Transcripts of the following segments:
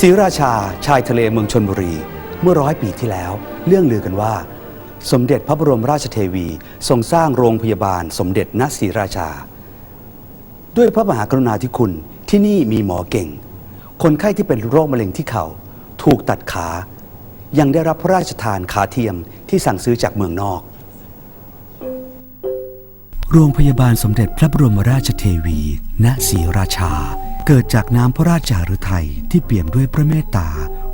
ศรีราชาชายทะเลเมืองชนบุรี เมื่อร้อยปีที่แล้ว เรื่องลือกันว่า สมเด็จพระบรมราชเทวีทรงสร้างโรงพยาบาลสมเด็จณศรีราชา ด้วยพระมหากรุณาธิคุณที่นี่มีหมอเก่ง คนไข้ที่เป็นโรคมะเร็งที่เขา่าถูกตัดขา ยังได้รับพระราชทานขาเทียมที่สั่งซื้อจากเมืองนอก โรงพยาบาลสมเด็จพระบรมราชเทวี ณศรีราชา เกิดจากน้ำพระราชาฤทัยที่เปี่ยมด้วยพระเมตตา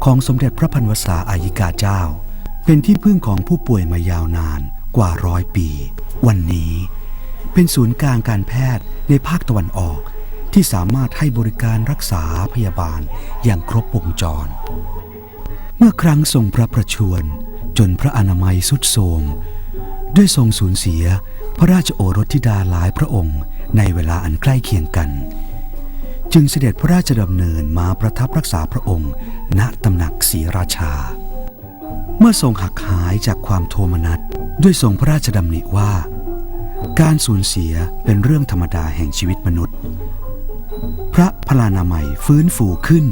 ของสมเด็จพระพันวษาอายิกาเจ้า เป็นที่พึ่งของผู้ป่วยมายาวนานกว่าร้อยปี วันนี้ เป็นศูนย์กลางการแพทย์ในภาคตะวันออก ที่สามารถให้บริการรักษาพยาบาลอย่างครบวงจร เมื่อครั้งทรงพระประชวรจนพระอนามัยสุดโทมด้วยทรงสูญเสียพระราชโอรสธิดาหลายพระองค์ในเวลาอันใกล้เคียงกัน จึงเสด็จพระราชดำเนินมาประทับรักษาพระองค์ ณตำหนักศรีราชา เมื่อทรงหักหายจากความโทมนัสด้วยทรงพระราชดำริว่า การสูญเสียเป็นเรื่องธรรมดาแห่งชีวิตมนุษย์ พระพลานามัยฟื้นฟูขึ้น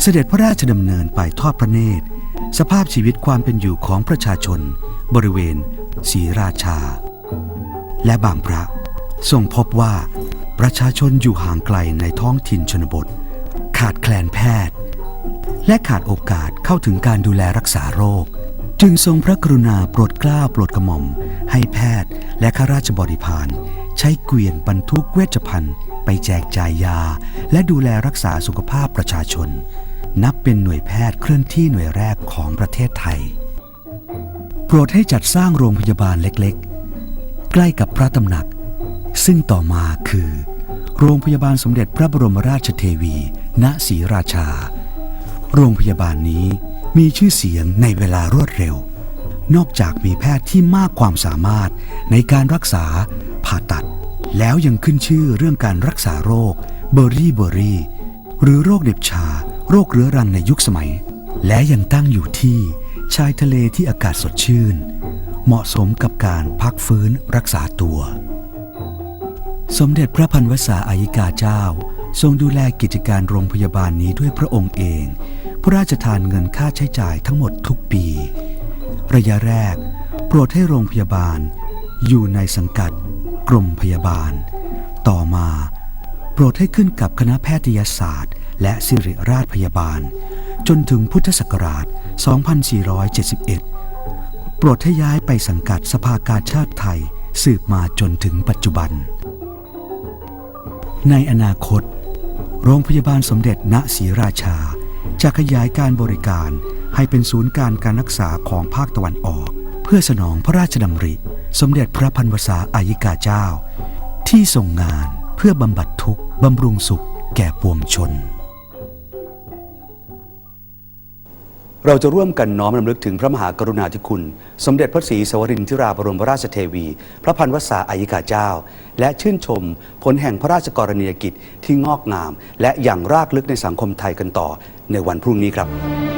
เสด็จพระราชดำเนินไปทอดพระเนตร สภาพชีวิตความเป็นอยู่ของประชาชน บริเวณศรีราชา และบางพระทรงพบว่า ประชาชนอยู่ห่างไกลในท้องถิ่นชนบท ขาดแคลนแพทย์ และขาดโอกาสเข้าถึงการดูแลรักษาโรค จึงทรงพระกรุณาโปรดกล้าโปรดกระหม่อม ให้แพทย์และข้าราชบริพารใช้เกวียนบรรทุกเวชภัณฑ์ ไปแจกจ่ายยา และดูแลรักษาสุขภาพประชาชน นับเป็นหน่วยแพทย์เคลื่อนที่หน่วยแรกของประเทศไทย โปรดให้จัดสร้างโรงพยาบาลเล็กๆ ใกล้กับพระตำหนัก ซึ่งต่อมาคือ โรงพยาบาลสมเด็จพระบรมราชเทวี ณศรีราชา โรงพยาบาลนี้มีชื่อเสียงในเวลารวดเร็ว นอกจากมีแพทย์ที่มากความสามารถในการรักษาผ่าตัด แล้วยังขึ้นชื่อเรื่องการรักษาโรคเบอร์รี่เบอร์รี่หรือโรคเด็บชา โรคเรื้อรังในยุคสมัย และยังตั้งอยู่ที่ชายทะเลที่อากาศสดชื่น เหมาะสมกับการพักฟื้นรักษาตัว สมเด็จพระพันวษาอายิกาเจ้า ทรงดูแลกิจการโรงพยาบาลนี้ด้วยพระองค์เอง พระราชทานเงินค่าใช้จ่ายทั้งหมดทุกปี ระยะแรก โปรดให้โรงพยาบาล อยู่ในสังกัด กรมพยาบาล ต่อมา โปรดให้ขึ้นกับคณะแพทยศาสตร์ และสิริราชพยาบาล จนถึงพุทธศักราช 2471 โปรดให้ย้ายไปสังกัดสภากาชาติไทยสืบมาจนถึงปัจจุบัน ในอนาคต โรงพยาบาลสมเด็จณศรีราชา จะขยายการบริการให้เป็นศูนย์การการรักษาของภาคตะวันออก เพื่อสนองพระราชดำริ สมเด็จพระพันวษาอายิกาเจ้า ที่ทรงงานเพื่อบำบัดทุกข์บำรุงสุขแก่ปวงชน เราจะร่วมกันน้อมรำลึกถึงพระมหากรุณาธิคุณ สมเด็จพระศรีสวรินทราบรมราชเทวี พระพันวษาอายิกาเจ้า และชื่นชมผลแห่งพระราชกรณียกิจที่งอกงาม และอย่างรากลึกในสังคมไทยกันต่อในวันพรุ่งนี้ครับ